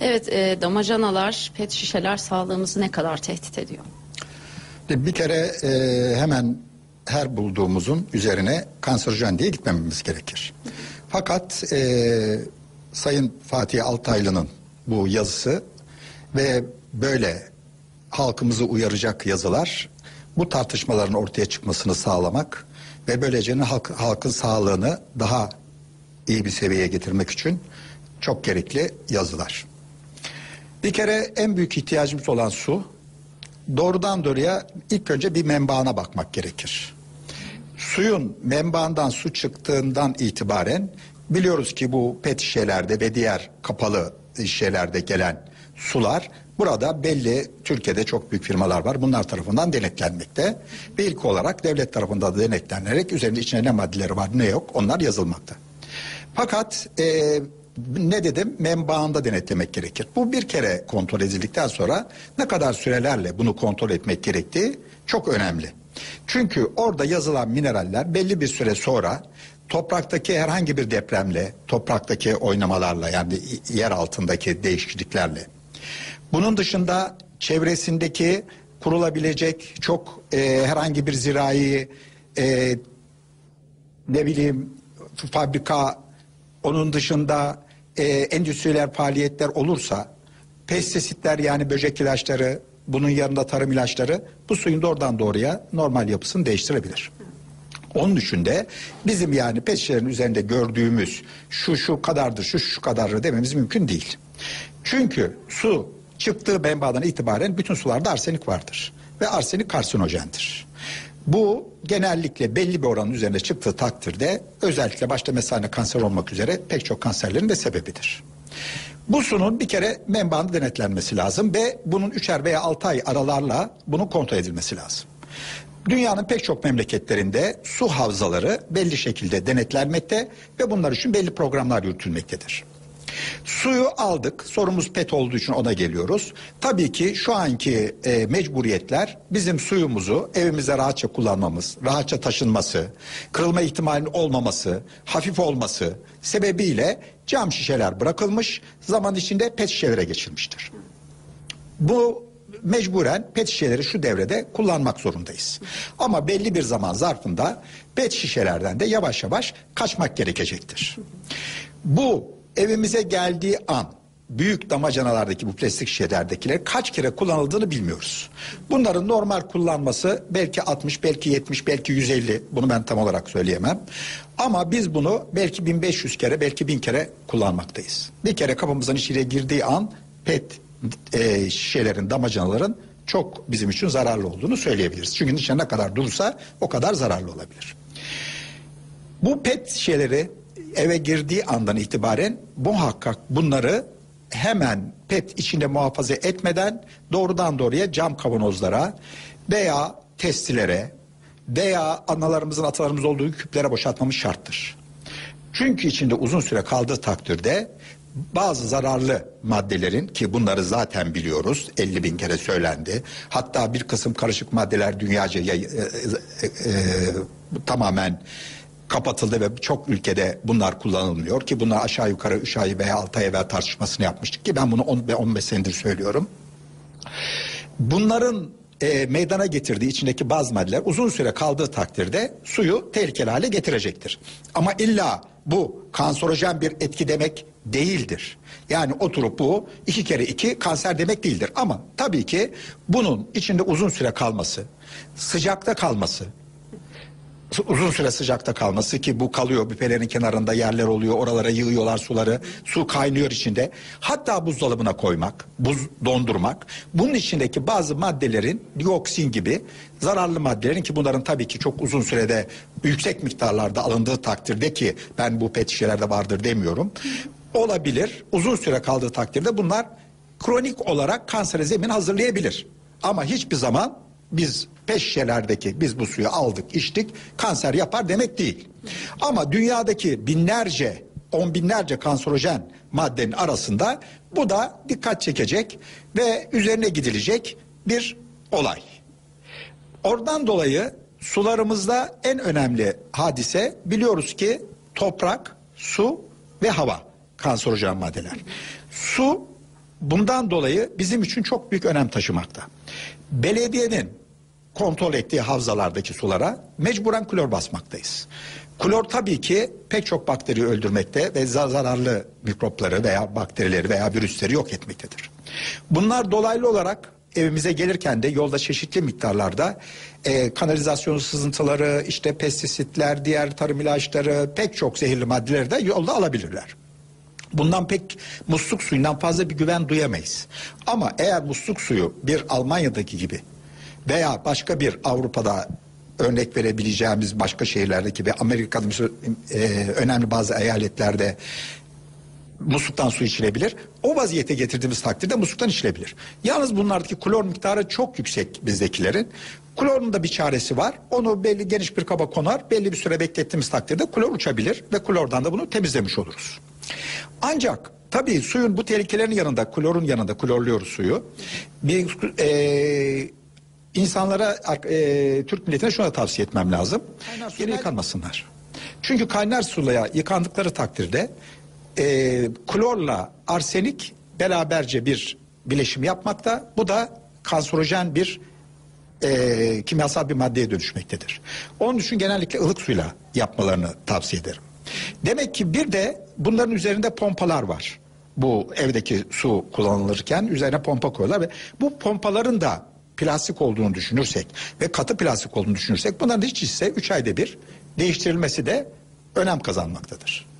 Evet, e, damacanalar, pet şişeler sağlığımızı ne kadar tehdit ediyor? Bir kere e, hemen her bulduğumuzun üzerine kanserojen diye gitmememiz gerekir. Fakat e, Sayın Fatih Altaylı'nın bu yazısı ve böyle halkımızı uyaracak yazılar bu tartışmaların ortaya çıkmasını sağlamak ve böylece halk, halkın sağlığını daha iyi bir seviyeye getirmek için çok gerekli yazılar. Bir kere en büyük ihtiyacımız olan su doğrudan doğruya ilk önce bir menbaına bakmak gerekir. Suyun menbaından su çıktığından itibaren biliyoruz ki bu pet şişelerde ve diğer kapalı şişelerde gelen sular burada belli Türkiye'de çok büyük firmalar var. Bunlar tarafından denetlenmekte. Ve ilk olarak devlet tarafından da denetlenerek üzerinde içine ne maddeleri var ne yok onlar yazılmakta. Fakat e, ne dedim menbaında denetlemek gerekir. Bu bir kere kontrol edildikten sonra ne kadar sürelerle bunu kontrol etmek gerektiği çok önemli. Çünkü orada yazılan mineraller belli bir süre sonra topraktaki herhangi bir depremle, topraktaki oynamalarla yani yer altındaki değişikliklerle. Bunun dışında çevresindeki kurulabilecek çok e, herhangi bir zirai e, ne bileyim fabrika onun dışında e, endüstriyel faaliyetler olursa pestisitler yani böcek ilaçları bunun yanında tarım ilaçları bu suyun doğrudan doğruya normal yapısını değiştirebilir. Onun de bizim yani pet şişelerin üzerinde gördüğümüz şu şu kadardır şu şu kadardır dememiz mümkün değil. Çünkü su çıktığı menbadan itibaren bütün sularda arsenik vardır ve arsenik karsinojendir. Bu genellikle belli bir oranın üzerine çıktığı takdirde özellikle başta mesane kanser olmak üzere pek çok kanserlerin de sebebidir. Bu sunun bir kere menbaında denetlenmesi lazım ve bunun üçer veya altı ay aralarla bunun kontrol edilmesi lazım. Dünyanın pek çok memleketlerinde su havzaları belli şekilde denetlenmekte ve bunlar için belli programlar yürütülmektedir. Suyu aldık. Sorumuz pet olduğu için ona geliyoruz. Tabii ki şu anki e, mecburiyetler bizim suyumuzu evimize rahatça kullanmamız, rahatça taşınması, kırılma ihtimalinin olmaması, hafif olması sebebiyle cam şişeler bırakılmış, zaman içinde pet şişelere geçilmiştir. Bu mecburen pet şişeleri şu devrede kullanmak zorundayız. Ama belli bir zaman zarfında pet şişelerden de yavaş yavaş kaçmak gerekecektir. Bu evimize geldiği an büyük damacanalardaki bu plastik şişelerdekiler kaç kere kullanıldığını bilmiyoruz. Bunların normal kullanması belki 60, belki 70, belki 150 bunu ben tam olarak söyleyemem. Ama biz bunu belki 1500 kere, belki 1000 kere kullanmaktayız. Bir kere kapımızın içine girdiği an pet e, şişelerin, damacanaların çok bizim için zararlı olduğunu söyleyebiliriz. Çünkü içine ne kadar durursa o kadar zararlı olabilir. Bu pet şişeleri eve girdiği andan itibaren muhakkak bunları hemen pet içinde muhafaza etmeden doğrudan doğruya cam kavanozlara veya testilere veya analarımızın atalarımız olduğu küplere boşaltmamız şarttır. Çünkü içinde uzun süre kaldığı takdirde bazı zararlı maddelerin ki bunları zaten biliyoruz 50 bin kere söylendi. Hatta bir kısım karışık maddeler dünyaca yay- e, e, e, tamamen kapatıldı ve çok ülkede bunlar kullanılmıyor ki bunlar aşağı yukarı 3 ay veya 6 ay evvel tartışmasını yapmıştık ki ben bunu 10 ve 15 senedir söylüyorum. Bunların e, meydana getirdiği içindeki bazı maddeler uzun süre kaldığı takdirde suyu tehlikeli hale getirecektir. Ama illa bu kanserojen bir etki demek değildir. Yani oturup bu iki kere iki kanser demek değildir. Ama tabii ki bunun içinde uzun süre kalması, sıcakta kalması, uzun süre sıcakta kalması ki bu kalıyor büfelerin kenarında yerler oluyor oralara yığıyorlar suları. Su kaynıyor içinde. Hatta buzdolabına koymak buz dondurmak. Bunun içindeki bazı maddelerin dioksin gibi zararlı maddelerin ki bunların tabii ki çok uzun sürede yüksek miktarlarda alındığı takdirde ki ben bu pet şişelerde vardır demiyorum. Olabilir. Uzun süre kaldığı takdirde bunlar kronik olarak kansere zemin hazırlayabilir. Ama hiçbir zaman biz peş şişelerdeki biz bu suyu aldık içtik kanser yapar demek değil. Ama dünyadaki binlerce on binlerce kanserojen maddenin arasında bu da dikkat çekecek ve üzerine gidilecek bir olay. Oradan dolayı sularımızda en önemli hadise biliyoruz ki toprak, su ve hava kanserojen maddeler. Su bundan dolayı bizim için çok büyük önem taşımakta. Belediyenin kontrol ettiği havzalardaki sulara mecburen klor basmaktayız. Klor tabii ki pek çok bakteri öldürmekte ve za- zararlı mikropları veya bakterileri veya virüsleri yok etmektedir. Bunlar dolaylı olarak evimize gelirken de yolda çeşitli miktarlarda e, kanalizasyon sızıntıları, işte pestisitler, diğer tarım ilaçları, pek çok zehirli maddeleri de yolda alabilirler. Bundan pek musluk suyundan fazla bir güven duyamayız. Ama eğer musluk suyu bir Almanya'daki gibi veya başka bir Avrupa'da örnek verebileceğimiz başka şehirlerdeki ve Amerika'da e, önemli bazı eyaletlerde musluktan su içilebilir. O vaziyete getirdiğimiz takdirde musluktan içilebilir. Yalnız bunlardaki klor miktarı çok yüksek bizdekilerin. Klorun da bir çaresi var. Onu belli geniş bir kaba konar. Belli bir süre beklettiğimiz takdirde klor uçabilir ve klordan da bunu temizlemiş oluruz. Ancak tabii suyun bu tehlikelerin yanında, klorun yanında klorluyoruz suyu. Bir e, insanlara e, Türk milletine şunu da tavsiye etmem lazım. Geri yıkanmasınlar. Çünkü kaynar suyla yıkandıkları takdirde e, klorla arsenik beraberce bir bileşim yapmakta. Bu da kanserojen bir e, kimyasal bir maddeye dönüşmektedir. Onun için genellikle ılık suyla yapmalarını tavsiye ederim. Demek ki bir de bunların üzerinde pompalar var. Bu evdeki su kullanılırken üzerine pompa koyuyorlar ve bu pompaların da plastik olduğunu düşünürsek ve katı plastik olduğunu düşünürsek bunların hiç ise 3 ayda bir değiştirilmesi de önem kazanmaktadır.